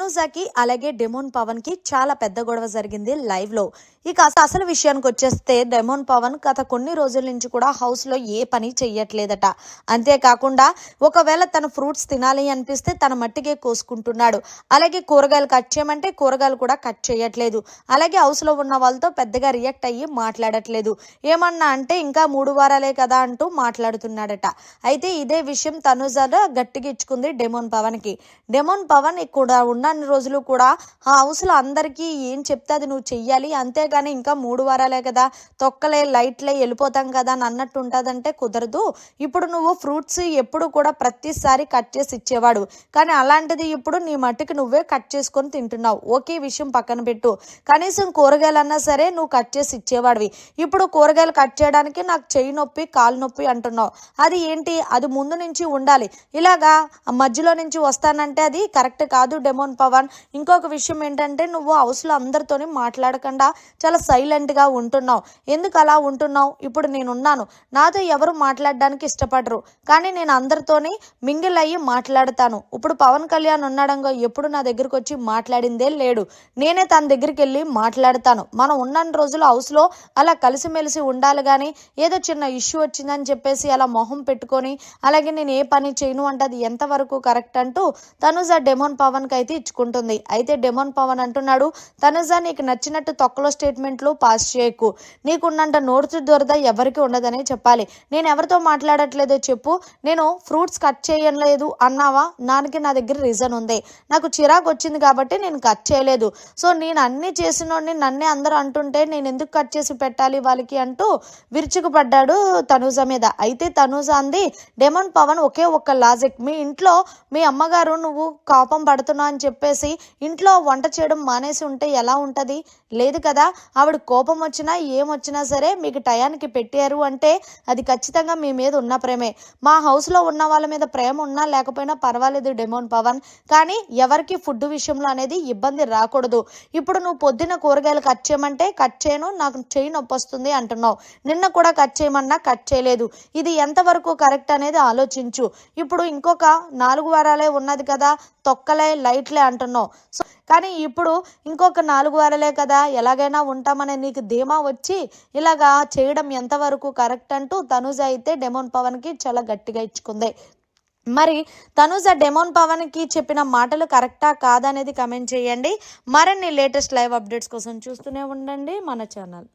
తనుజాకి అలాగే డెమోన్ పవన్కి చాలా పెద్ద గొడవ జరిగింది లైవ్లో ఇక అసలు విషయానికి వచ్చేస్తే డెమోన్ పవన్ గత కొన్ని రోజుల నుంచి కూడా హౌస్లో ఏ పని చెయ్యట్లేదట. అంతేకాకుండా ఒకవేళ తన ఫ్రూట్స్ తినాలి అనిపిస్తే తన మట్టిగే కోసుకుంటున్నాడు. అలాగే కూరగాయలు కట్ చేయమంటే కూరగాయలు కూడా కట్ చేయట్లేదు అలాగే హౌస్లో ఉన్న వాళ్ళతో పెద్దగా రియాక్ట్ అయ్యి మాట్లాడట్లేదు. ఏమన్నా అంటే ఇంకా మూడు వారాలే కదా అంటూ మాట్లాడుతున్నాడట. అయితే ఇదే విషయం తనుజాలో గట్టిగా ఇచ్చుకుంది డెమోన్ పవన్కి డెమోన్ పవన్ కూడా ఉన్న రోజులు కూడా ఆ హౌస్లో అందరికీ ఏం చెప్తే అది నువ్వు చెయ్యాలి. అంతేగాని ఇంకా మూడు వారాలే కదా తొక్కలే లైట్లే వెళ్ళిపోతాం కదా అని అన్నట్టు ఉంటుందంటే కుదరదు. ఇప్పుడు నువ్వు ఫ్రూట్స్ ఎప్పుడు కూడా ప్రతిసారి కట్ చేసి ఇచ్చేవాడు. కానీ అలాంటిది ఇప్పుడు నీ మట్టుకి నువ్వే కట్ చేసుకొని తింటున్నావు. ఓకే విషయం పక్కన పెట్టు. కనీసం కూరగాయలన్నా సరే నువ్వు కట్ చేసి ఇచ్చేవాడివి. ఇప్పుడు కూరగాయలు కట్ చేయడానికి నాకు చెయ్యి నొప్పి కాలు నొప్పి అంటున్నావు. అది ఏంటి? అది ముందు నుంచి ఉండాలి. ఇలాగా మధ్యలో నుంచి వస్తానంటే అది కరెక్ట్ కాదు డెమోన్ పవన్. ఇంకొక విషయం ఏంటంటే నువ్వు హౌస్లో అందరితోని మాట్లాడకుండా. చాలా సైలెంట్గా ఉంటున్నావు. ఎందుకు అలా ఉంటున్నావు? ఇప్పుడు నేనున్నాను. నాతో ఎవరు మాట్లాడడానికి ఇష్టపడరు. కానీ నేను అందరితోని మింగిల్ అయ్యి మాట్లాడతాను. ఇప్పుడు పవన్ కళ్యాణ్ ఉన్నాడంగా ఎప్పుడు నా దగ్గరకు వచ్చి మాట్లాడిందే లేడు. నేనే తన దగ్గరికి వెళ్ళి మాట్లాడతాను. మనం ఉన్న రోజులు హౌస్లో అలా కలిసిమెలిసి ఉండాలి కానీ ఏదో చిన్న ఇష్యూ వచ్చిందని చెప్పేసి అలా మొహం పెట్టుకొని అలాగే నేను ఏ పని చేయను అంటే అది ఎంతవరకు కరెక్ట్ అంటూ తనుజ డెమోన్ పవన్కి అయితే ఇచ్చుకుంటుంది అయితే డెమోన్ పవన్ అంటున్నాడు తనుజా నీకు నచ్చినట్టు తొక్కలో స్టేట్మెంట్లు పాస్ చేయకు. నీకున్నంత నోట్స్ దొరద ఎవరికి ఉండదనే చెప్పాలి. నేను ఎవరితో మాట్లాడట్లేదో చెప్పు. నేను ఫ్రూట్స్ కట్ చేయలేదు అన్నావా? దానికి నా దగ్గర రీజన్ ఉంది. నాకు చిరాకు వచ్చింది కాబట్టి నేను కట్ చేయలేదు. సో నేను అన్ని చేసినోడిని నన్నే అందరూ అంటుంటే నేను ఎందుకు కట్ చేసి పెట్టాలి వాళ్ళకి? అంటూ విరుచుకుపడ్డాడు తనూజ మీద. అయితే తనూజ అంది డెమన్ పవన్ ఒకే ఒక్క లాజిక్. మీ ఇంట్లో మీ అమ్మగారు నువ్వు కోపం పడుతున్నావు అని చెప్పి చెప్పేసి ఇంట్లో వంట చేయడం మానేసి ఉంటే ఎలా ఉంటుంది? లేదు కదా ఆవిడ కోపం వచ్చినా ఏమొచ్చినా సరే మీకు టయానికి పెట్టారు అంటే అది ఖచ్చితంగా మీ మీద ఉన్న ప్రేమే. మా హౌస్లో ఉన్న వాళ్ళ మీద ప్రేమ ఉన్నా లేకపోయినా పర్వాలేదు డెమోన్ పవన్. కానీ ఎవరికి ఫుడ్ విషయంలో అనేది ఇబ్బంది రాకూడదు. ఇప్పుడు నువ్వు పొద్దున్న కూరగాయలు కట్ చేయమంటే కట్ చేయను నాకు చేయి నొప్పి వస్తుంది అంటున్నావు. నిన్న కూడా కట్ చేయమన్నా కట్ చేయలేదు. ఇది ఎంతవరకు కరెక్ట్ అనేది ఆలోచించు. ఇప్పుడు ఇంకొక నాలుగు వారాలే ఉన్నది కదా తొక్కలే లైట్లే అంటున్నావు. సో కానీ ఇప్పుడు ఇంకొక నాలుగు వారాలే కదా ఎలాగైనా ఉంటామనే నీకు ధీమా వచ్చి ఇలాగా చేయడం ఎంతవరకు కరెక్ట్ అంటూ తనుజ అయితే డెమోన్ పవన్కి చాలా గట్టిగా ఇచ్చుకుంది. మరి తనుజ డెమోన్ పవన్కి చెప్పిన మాటలు కరెక్టా కాదా అనేది కమెంట్ చేయండి. మరిన్ని లేటెస్ట్ లైవ్ అప్డేట్స్ కోసం చూస్తూనే ఉండండి మన ఛానల్.